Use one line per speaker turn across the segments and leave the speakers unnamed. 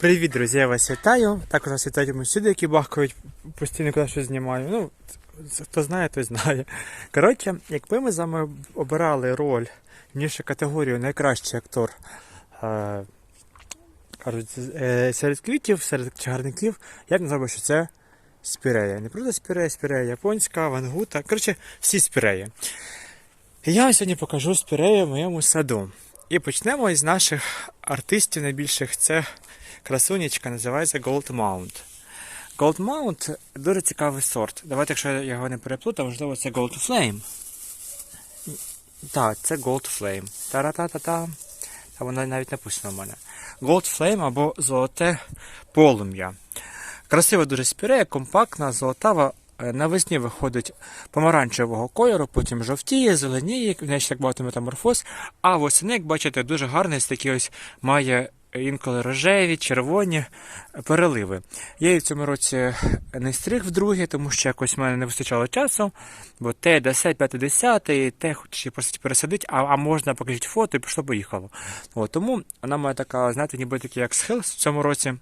Привіт, друзі, я вас вітаю. Також вас вітають сюди, які бахкають, постійно коли щось знімаю. Ну, хто знає, той знає. Коротше, якби ми з вами обирали роль, ніж категорію найкращий актор е, е, серед квітів, серед чагарників, я б назвав, що це спірея. Не просто спірея, спірея японська, вангута. Коротше, всі спіреї. Я вам сьогодні покажу спірею в моєму саду. І почнемо із наших артистів найбільших. Це красунечка, називається Gold Mount. Gold Mount дуже цікавий сорт. Давайте, якщо я його не переплутав, можливо, це Gold Flame. Так, це Gold Flame. Та-ра-та-та-та. Та воно навіть написано в мене. Gold Flame або золоте полум'я. Красива дуже спірея, компактна, золотава. Е, Навесні виходить помаранчевого кольору, потім жовтіє, зеленіє, в неї ще так багато метаморфоз. А восени, як бачите, дуже гарний такий ось має інколи рожеві, червоні переливи. Я її в цьому році не стриг вдруге, тому що якось в мене не вистачало часу, бо те 10, 5, 10, і те просто пересадити, а, а можна покажіть фото і пішло поїхало. От, тому вона має така, знаєте, ніби такий як схил в цьому році.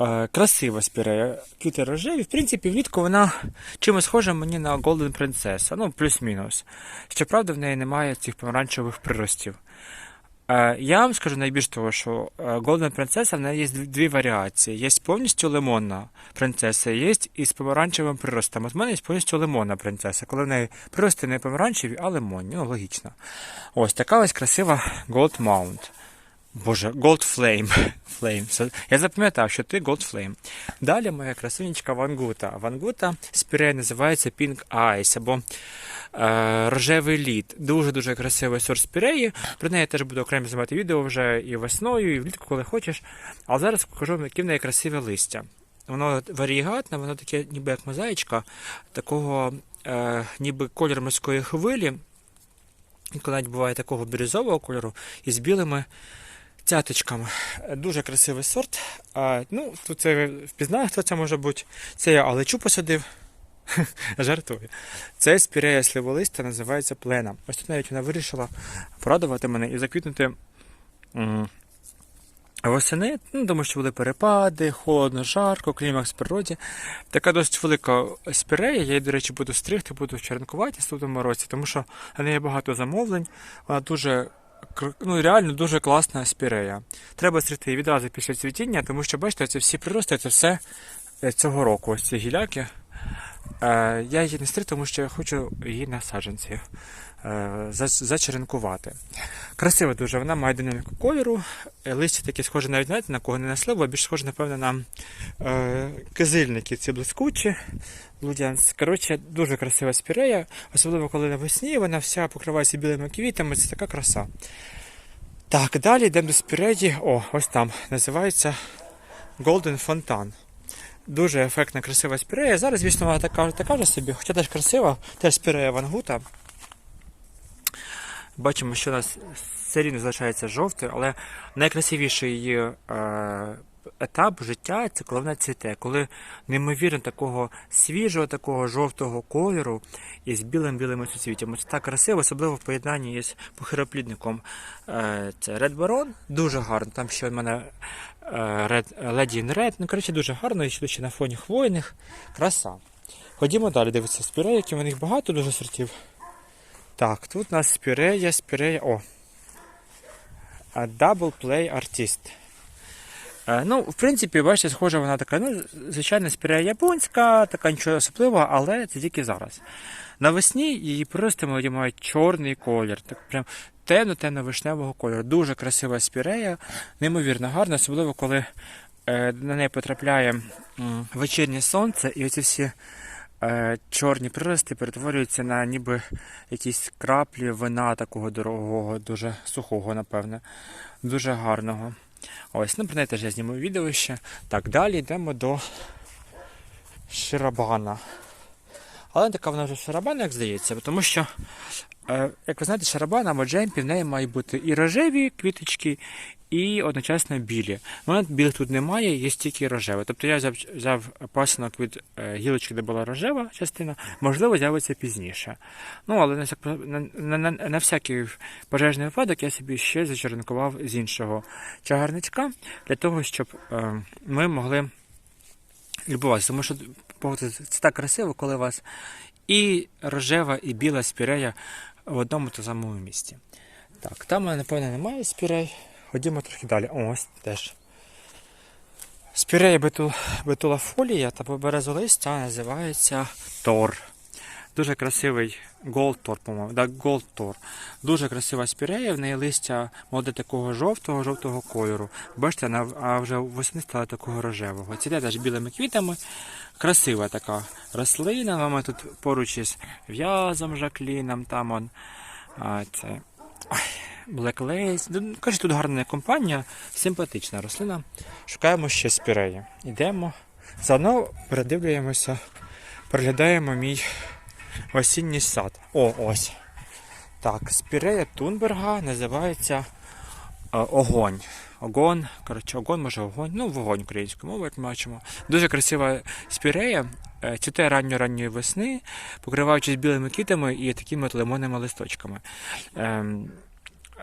Е, красива спірея, квіти рожеві. В принципі, влітку вона чимось схожа мені на Golden Princess, ну, плюс-мінус. Щоправда, в неї немає цих помаранчевих приростів. Е, Я вам скажу найбільш того, що е, Golden Princess, в неї є дві- варіації. Є повністю лимонна принцеса, є із помаранчевим приростом. От в мене є повністю лимонна принцеса, коли в неї прирости не помаранчеві, а лимонні. Ну, логічно. Ось така ось красива Gold Mount. Боже, Gold Flame. Flame. Я запам'ятав, що ти Gold Flame. Далі моя красунечка Вангута. Вангута спірея називається Pink Eyes або е, рожевий лід. Дуже-дуже красивий сорт спіреї. Про неї теж буду окремо знімати відео вже і весною, і влітку, коли хочеш. Але зараз покажу, які в неї красиве листя. Воно варігатне, воно таке, ніби як мозаїчка, такого е, ніби кольор морської хвилі. Інколи навіть буває такого бірюзового кольору із білими цяточками. Дуже красивий сорт. А, ну, тут це ви впізнали, хто це може бути. Це я алечу посадив. Жартую. Це спірея сливолиста, називається плена. Ось тут навіть вона вирішила порадувати мене і заквітнути восени, ну, тому що були перепади, холодно, жарко, клімакс в природі. Така досить велика спірея. Я її, до речі, буду стригти, буду черенкувати в тому році, тому що в неї багато замовлень. Вона дуже ну, реально дуже класна спірея. Треба стригти її відразу після цвітіння, тому що, бачите, це всі прирости, це все е, цього року, ось ці гіляки. Е, я її не стриг, тому що я хочу її на саджанці е, зачеренкувати. Красива дуже, вона має динаміку кольору. е, Листя таке схоже навіть знаєте, на кого не на сливу, а більш схоже, напевно, на кизильники, ці блискучі. Коротше, дуже красива спірея, особливо коли навесні вона вся покривається білими квітами, це така краса. Так, далі йдемо до спіреї. О, ось там. Називається Golden Fontan. Дуже ефектна, красива спірея. Зараз, звісно, вона така, така ж собі, хоча теж красива, теж спірея вангута. Бачимо, що у нас все рівно залишається жовтий, але найкрасивіший її е, етап життя це коли вона цвіте, коли неймовірно такого свіжого, такого жовтого кольору із білим-білими суцвіттями. Це так красиво, особливо в поєднанні із похироплідником. Е, це Red Baron, дуже гарно. Там ще в мене е, Red, Lady in Red. Ну, коротше, дуже гарно, і ще на фоні хвойних. Краса. Ходімо далі, дивитися спіреї, які в них багато дуже сортів. Так, тут у нас спірея, спірея. О. Double Play Artist. Е, Ну, в принципі, бачите, схожа вона така, ну, звичайно, спірея японська, така нічого особливого, але це тільки зараз. Навесні її прирости молоді мають чорний колір, так прям темно-темно-вишневого кольору. Дуже красива спірея, неймовірно гарна, особливо коли е, на неї потрапляє вечірнє сонце, і оці всі е, чорні прирости перетворюються на ніби якісь краплі вина такого дорогого, дуже сухого, напевне, дуже гарного. Ось, ну про неї теж я зніму відео ще. Так, далі йдемо до Ширабана. Але така вона вже шарабана, як здається, тому що, е, як ви знаєте, шарабана або джемпі, в неї мають бути і рожеві квіточки, і одночасно білі. У мене білих тут немає, є тільки рожеве. Тобто я взяв, взяв пасинок від е, гілочки, де була рожева частина, можливо, з'явиться пізніше. Ну, але на, на, на, на, всякий пожежний випадок я собі ще зачеренкував з іншого чагарничка для того, щоб е, ми могли любуватися. Тому що це так красиво, коли у вас і рожева, і біла спірея в одному та самому місці. Так, там, напевно, немає спірей. Ходімо трохи далі. Ось теж. Спірея бетул, бетулафолія та березолистя називається Тор. Дуже красивий Tor, по-моєму. Да, Tor. Дуже красива спірея, в неї листя молоде такого жовтого, жовтого кольору. Бачите, вона, а вже восени стала такого рожевого. Цвіте теж білими квітами. Красива така рослина. Ми тут поруч із в'язом Жакліном, там он. А, це, ой, Black Lace. Кажуть, тут гарна компанія, симпатична рослина. Шукаємо ще спіреї. Йдемо. Заодно передивлюємося, переглядаємо мій осінній сад. О, ось. Так, спірея Тунберга називається е, Огонь. Огонь, коротше, огонь, може огонь, ну вогонь українською мовою, як ми бачимо. Дуже красива спірея, е, цвіте ранньої весни, покриваючись білими квітами і такими лимонними листочками. Ем,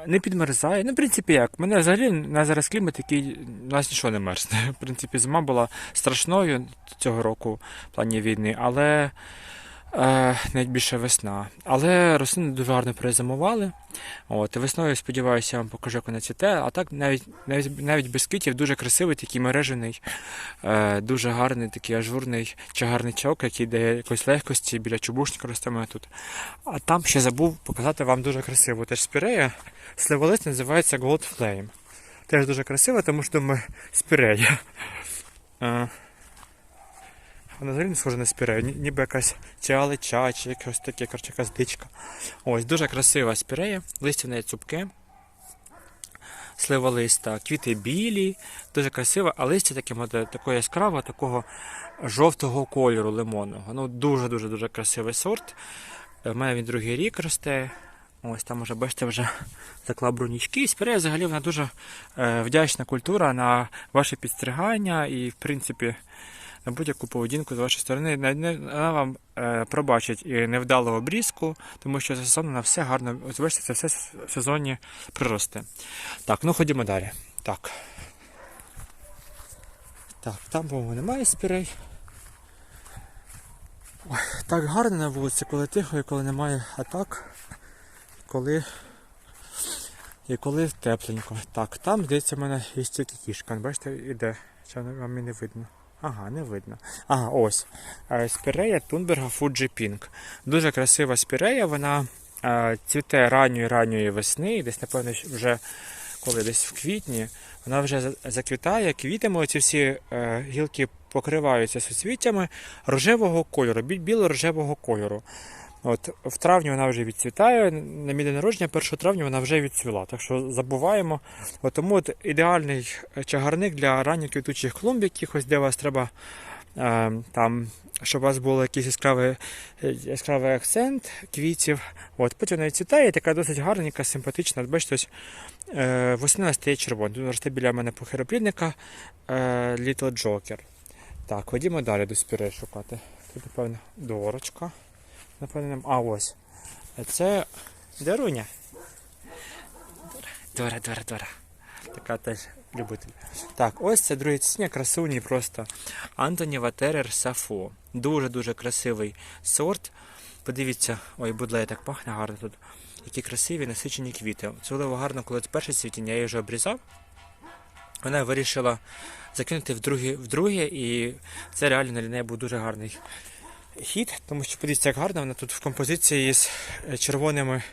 не підмерзає. Ну, в принципі, як. Мене взагалі на зараз клімат такий, у нас нічого не мерзне. В принципі, зима була страшною цього року в плані війни, але е, навіть більше весна. Але рослини дуже гарно перезимували. От, весною, сподіваюся, я вам покажу, як вона цвіте. А так навіть, навіть, навіть без квітів дуже красивий, такий мережений, е, дуже гарний, такий ажурний чагарничок, який дає якоїсь легкості біля чубушника росте тут. А там ще забув показати вам дуже красиву теж спірея. Сливолист називається Gold Flame. Теж дуже красиво, тому що думаю, спірея. Е, Вона взагалі не схожа на спірею, ні- ніби якась чи алеча, чи якось таке, коротше, якась дичка. Ось, дуже красива спірея, листя в неї цупке. Сливолиста, квіти білі, дуже красиво, а листя таке моде, такого яскравого, такого жовтого кольору лимонного. Ну, дуже-дуже дуже красивий сорт. У мене він другий рік росте. Ось там уже, бачите, вже заклав брунічки. Спірея взагалі вона дуже е, вдячна культура на ваше підстригання і, в принципі, на будь-яку поведінку з вашої сторони. Вона вам е, пробачить і невдалу обрізку, тому що за сезон вона все гарно. Бачите, це все в сезоні приросте. Так, ну ходімо далі. Так. Так, там, по-моєму, немає спірей. Ой, так гарно на вулиці, коли тихо і коли немає атак. Коли. І коли тепленько. Так, там здається в мене є тільки кішка. Бачите, іде. Чи вам і не видно? Ага, не видно. Ага, ось. Е, Спірея Тунберга Fuji Pink. Дуже красива спірея, вона е, цвіте ранньої ранньої весни, десь, напевно, вже коли десь в квітні, вона вже заквітає, квітами оці всі е, гілки покриваються суцвіттями рожевого кольору, біло-рожевого кольору. От, в травні вона вже відцвітає, на мій день народження 1 травня вона вже відцвіла, так що забуваємо. От, тому от ідеальний чагарник для ранньоквітучих клумб, якихось, де вас треба е, там, щоб у вас був якийсь яскравий, яскравий акцент квітів. От, потім вона відцвітає, така досить гарненька, симпатична. От Бачите, ось е, восени вона стає червоною. Росте біля мене похироплідника е, Little Joker. Так, ходімо далі до спіреї шукати. Тут, напевно, дорочка. Напевно, а ось. Це Даруня. Дора, Дора, Дора. Така теж любитель. Так, ось це друге ціння, красуні просто. Антоні Ватерер Сафо. Дуже-дуже красивий сорт. Подивіться, ой, будлеє так пахне гарно тут. Які красиві насичені квіти. Особливо гарно, коли це перше цвітіння, я її вже обрізав. Вона вирішила закинути в друге, в друге, і це реально для неї був дуже гарний хід, тому що подивіться, як гарно вона тут в композиції з е, червоними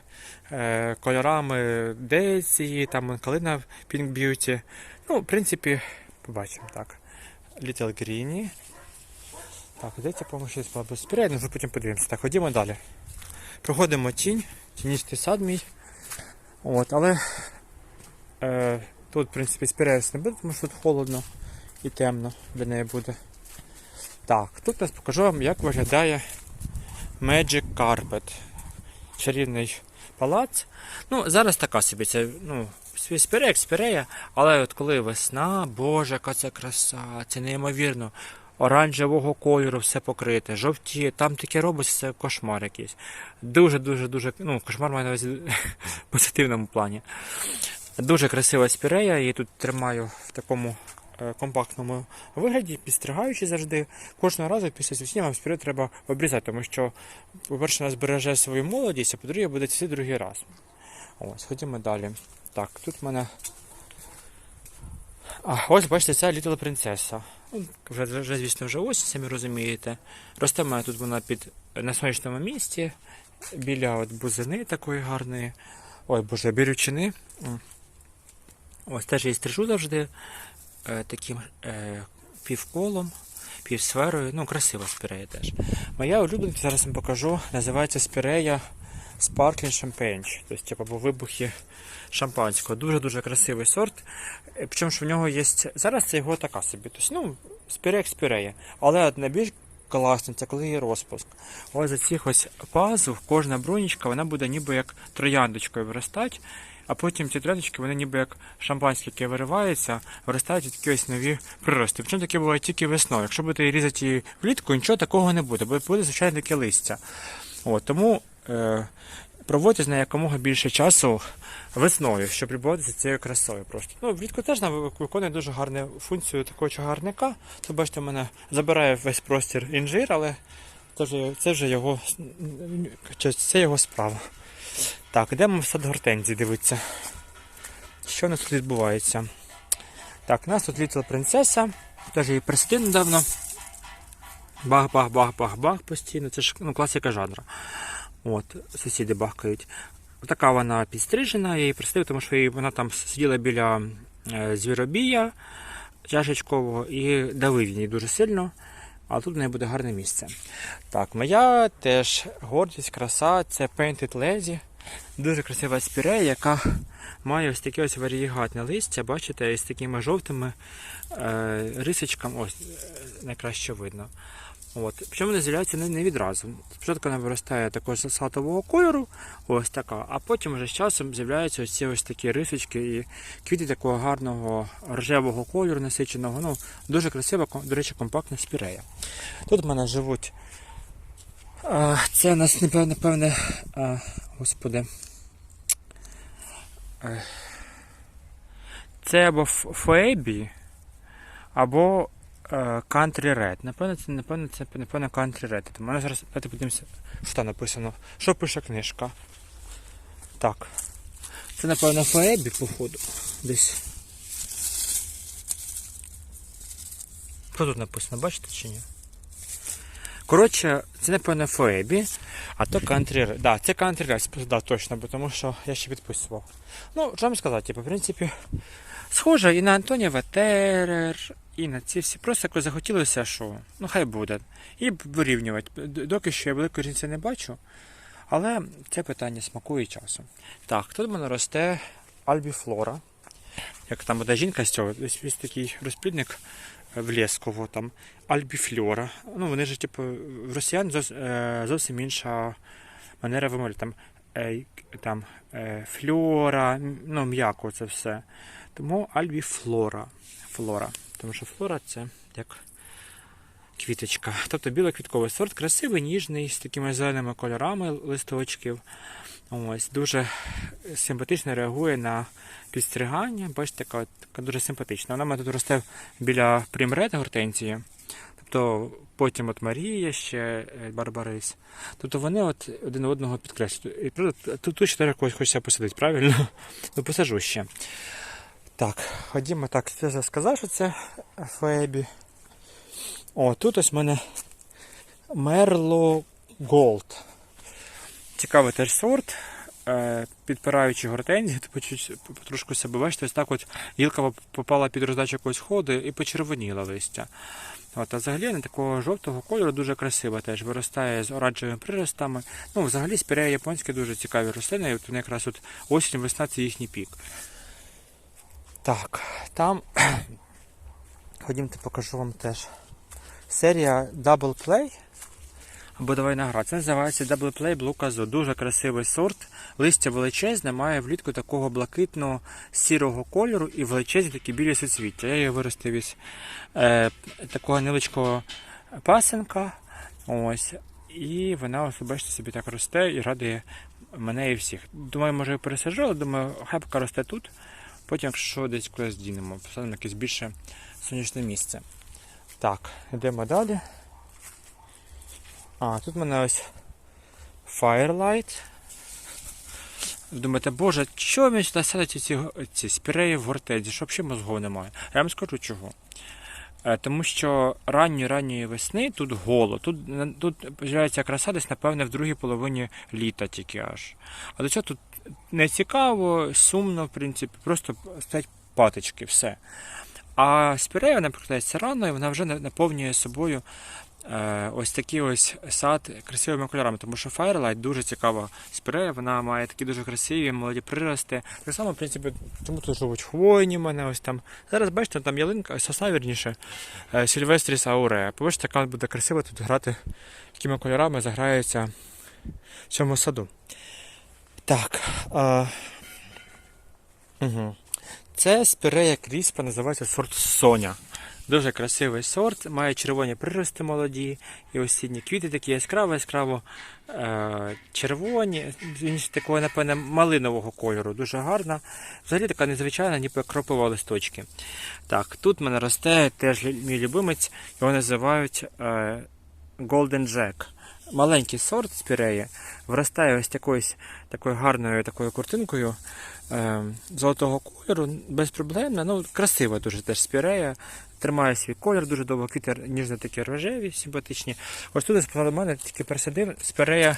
е, кольорами Деції, там калина Pink Beauty. Ну, в принципі, побачимо так. Little Greeny. Так, дивіться, по-моєму, щось було безпередно, вже потім подивимося. Так, ходімо далі. Проходимо тінь, тіністий сад мій. От, але е, тут, в принципі, спірятися не буде, тому що тут холодно і темно для неї буде. Так, тут я покажу вам, як виглядає Magic Carpet. Чарівний палац. Ну, зараз така собі, це, ну, як спірея, але от коли весна, боже, яка це краса, це неймовірно. Оранжевого кольору все покрите, жовті, там таке робиться, це кошмар якийсь. Дуже, дуже, ну, кошмар має на увазі позитивному плані. Дуже красива спірея, її тут тримаю в такому компактному вигляді, підстригаючи завжди. Кожного разу після цвітіння вам спірею треба обрізати, тому що, по-перше, вона збереже свою молодість, а по-друге, буде цвісти другий раз. Ось, ходімо далі. Так, тут в мене. А, ось, бачите, ця Little Принцеса. Ну, Вже, вже, звісно, вже осінь, самі розумієте. Росте мене тут вона під на сонячному місці, біля от бузини такої гарної. Ой, боже, бірючини. Ось теж її стрижу завжди е, таким е, півколом, півсферою. Ну, красива спірея теж. Моя улюбленка, зараз вам покажу, називається спірея Sparkling Champagne. Тобто, типу, вибухи шампанського. Дуже-дуже красивий сорт. Е, Причому що в нього є. Зараз це його така собі. Тобто, ну, спірея як спірея. Але найбільш класно, це коли є розпуск. Ось за цих ось пазух, кожна бронічка, вона буде ніби як трояндочкою виростати. А потім ці трояндочки, вони ніби як шампанське, яке виривається, виростають і такі ось нові прирости. Причому таке буває тільки весною. Якщо будете різати її влітку, нічого такого не буде, бо буде звичайно таке листя. От, тому е, проводьте з нею якомога більше часу весною, щоб любуватися цією красою. Просто. Ну, влітку теж виконує дуже гарну функцію такого чагарника. Це бачите, в мене забирає весь простір інжир, але це вже, це вже його, це його справа. Так, йдемо в сад гортензії дивитися. Що у нас тут відбувається? Так, у нас тут літла принцеса. Теж її присадив недавно. Бах-бах-бах-бах-бах постійно. Це ж ну, класика жанру. От, сусіди бахкають. Така вона підстрижена, я її присадив, тому що вона там сиділа біля е, звіробія чашечкового і давив її дуже сильно. А тут в неї буде гарне місце. Так, моя теж гордість, краса, це Painted Lazy. Дуже красива спірея, яка має ось таке ось варієгатне листя, бачите, із такими жовтими е, рисочками, ось е, найкраще видно. От. Причому вони з'являються не, не відразу. Спочатку вона виростає такого салатового кольору, ось така, а потім вже з часом з'являються ось ці ось такі рисочки і квіти такого гарного рожевого кольору насиченого. Ну, дуже красива, до речі, компактна спірея. Тут в мене живуть. А, це у нас, напевне, а, господи. Е, Це або Ф- або е, Country Red. Напевно, це, напевно, це напевно Country Red. Тому ми зараз давайте подивимося, що там написано. Що пише книжка. Так. Це, напевно, Фоебі, походу. Десь. Що тут написано, бачите чи ні? Коротше, це напевно Фоебі, а то Red. Да, це Country Red, да, точно, бо тому що я ще підписував. Ну, що вам сказати, типу, в принципі, схоже і на Антонія Ветерер, і на ці всі. Просто якось захотілося, що ну хай буде. І вирівнювати. Доки що я великої різниці не бачу. Але це питання смаку і часу. Так, тут в мене росте альбіфлора. Як там буде жінка з цього, ось такий розплідник е, в Лєсково, там альбіфлора. Ну, вони ж, типу, в росіян е, зовсім інша манера вимовляти. Там, е, там е, флора, м, ну, м'яко це все. Тому альбіфлора. Флора. Тому що флора це як квіточка. Тобто білоквітковий сорт, красивий, ніжний, з такими зеленими кольорами листочків. Ось, дуже симпатично реагує на підстригання. Бачите, така, така дуже симпатична. Вона мене тут росте біля примред гортензії. Тобто потім от Марія ще е, Барбарис. Тобто вони от один одного підкреслюють. І тут, тут ще когось хочеться посадити, правильно? Ну посажу ще. Так, ходімо так, я вже сказав, що це Фебі. О, тут ось в мене Мерло Голд. Цікавий теж сорт. Е, Підпираючи гортензії, то почуть потрошку себе бачите, ось так от гілка попала під роздачу якогось ходу і почервоніла листя. От, а взагалі вона такого жовтого кольору дуже красива теж виростає з оранжевими приростами. Ну, взагалі спірея японські дуже цікаві рослини, і от якраз от осінь, весна це їхній пік. Так, там ходімте покажу вам теж. Серія Double Play. Будова виноград. Це називається Double Play Blue. Дуже красивий сорт. Листя величезне, має влітку такого блакитного сірого кольору і величезні такі білі суцвіття. Я її виростив із е, такого невеличкого пасенка. Ось. І вона бачите, собі так росте і радує мене і всіх. Думаю, може і пересаджу, але думаю, хай поки росте тут. Потім, якщо десь кудись дінемо, посадимо якесь більше сонячне місце. Так, йдемо далі. А, тут в мене ось Firelight. Думаєте, боже, чого мені сюди сядуть ці, ці спіреї в гортензі, що взагалі мозгов немає. Я вам скажу чого. Е, Тому що ранньої-ранньої весни тут голо. Тут, тут з'являється краса десь, напевне, в другій половині літа тільки аж. А до цього тут не цікаво, сумно, в принципі, просто стоять паточки, все. А спірея вона прикладається рано і вона вже наповнює собою ось такий ось сад красивими кольорами, тому що Firelight дуже цікава спірея, вона має такі дуже красиві молоді прирости. Так само, в принципі, тому тут живуть хвойні в мене ось там. Зараз бачите, там ялинка, сосна вірніше, е, Сільвестріс аурея. Побачите, яка буде красиво тут грати, якими кольорами заграється в цьому саду. Так. А... Угу. Це спірея кріспа, називається сорт Соня. Дуже красивий сорт, має червоні прирости молоді і осінні квіти такі яскраво, яскраво е- червоні, він такого, напевне, малинового кольору, дуже гарна. Взагалі така незвичайна, ніби кропова листочки. Так, тут в мене росте теж мій любимець, його називають е- Golden Jack. Маленький сорт спіреї виростає ось такою, такою гарною такою куртинкою е, золотого кольору, безпроблемна, ну красива дуже теж спірея. Тримає свій колір дуже довго, квіти ніжно такі рожеві, симпатичні. Ось тут позаду мене тільки пересадив спірея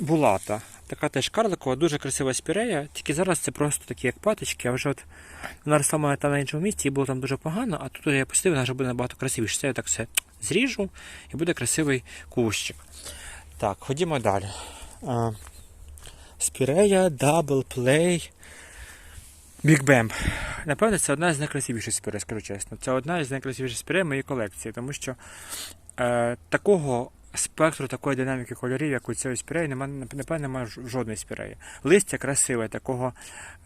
булата. Така теж карликова, дуже красива спірея. Тільки зараз це просто такі як паточки, а вже от вона росла мене там на іншому місці і було там дуже погано, а тут я посадив, вона вже буде набагато красивіше. Це я так все зріжу і буде красивий кущик. Так, ходімо далі. Спірея Double Play Big Bang. Напевно, це одна з найкрасивіших спірей, скажу чесно. Це одна з найкрасивіших спірей моєї колекції, тому що е, такого спектру, такої динаміки кольорів, як у цієї спіреї, немає, напевно, немає жодної спіреї. Листя красиве, такого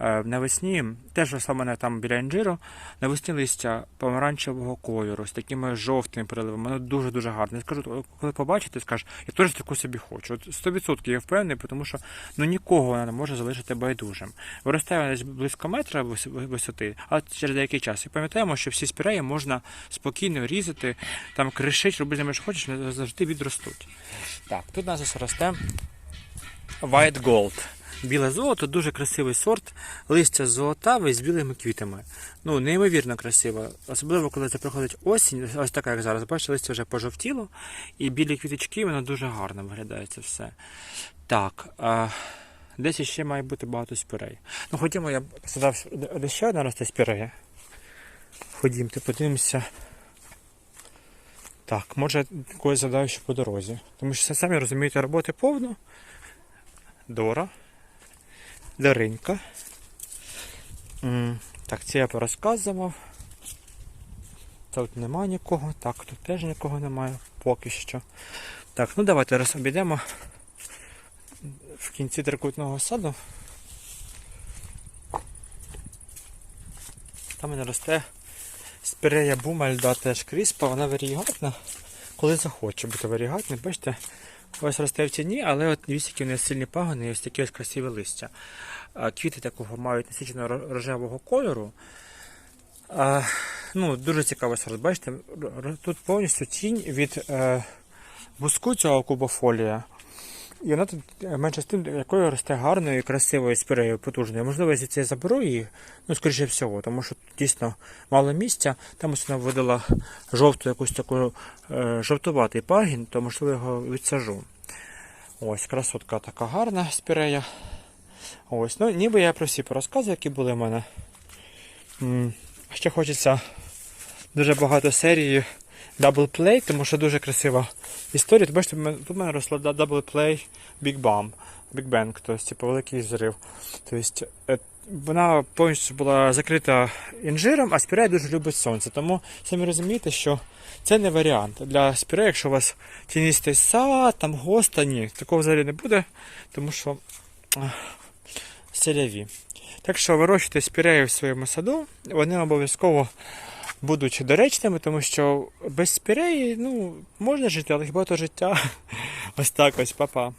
е, навесні, теж мене там біля інжиру, навесні листя помаранчевого кольору, з такими жовтими переливами. Воно дуже-дуже гарне. Я скажу, коли побачите, скажеш, я теж таку собі хочу. От 100% я впевнений, тому що ну, нікого вона не може залишити байдужим. Виростає вона близько метра висоти, а через деякий час. І пам'ятаємо, що всі спіреї можна спокійно різати, там кришить, робити що хочеш, завжди відростуть. Так, тут у нас ось росте White Gold. Біле золото, дуже красивий сорт, листя золотаве з білими квітами. Ну, неймовірно красиво. Особливо, коли це приходить осінь, ось така, як зараз. Бачите, листя вже пожовтіло, і білі квіточки, воно дуже гарно виглядає це все. Так, а, десь ще має бути багато спірей. Ну, ходімо, я сказав, де ще одна росте спірея. Ходімте, подивимося. Так, може когось задаю ще по дорозі. Тому що самі розумієте, роботи повно. Дора. Даринка. Так, це я порозказував. Тут нема нікого. Так, тут теж нікого немає поки що. Так, ну давайте раз обійдемо в кінці трикутного саду. Там мене росте спірея бумальда теж кріспа, вона варігатна, коли захоче бути варігатна. Бачите, ось росте в тіні, але от які в неї сильні пагони і ось такі ось красиві листя. Квіти такого мають насичено рожевого кольору. А, ну, Дуже цікавий сорт. Бачите, тут повністю тінь від е, буску цього кубофолія. І вона тут е, менше з тим, якою росте гарною і красивою спірею потужною. Можливо, я це заберу її, ну, скоріше всього, тому що тут дійсно мало місця. Там ось вона видала жовту якусь таку е, жовтуватий пагін, то можливо його відсажу. Ось, красотка така гарна спірея. Ось, ну ніби я про всі порозказую, які були в мене. Ще хочеться дуже багато серії Play, тому що дуже красива історія. Тут, бачите, тут мене росла да- Double Play Big Bang. Big Bang, тобто, типу, великий зрив. Тобто, е, вона повністю була закрита інжиром, а спірея дуже любить сонце. Тому самі розумієте, що це не варіант. Для спіреї, якщо у вас тіністий сад, там госта, ні, такого взагалі не буде, тому що селяві. Так що вирощуйте спіреї в своєму саду, вони обов'язково будуть доречними, тому що без спіреї ну, можна жити, але хіба то життя. Ось так ось, па-па.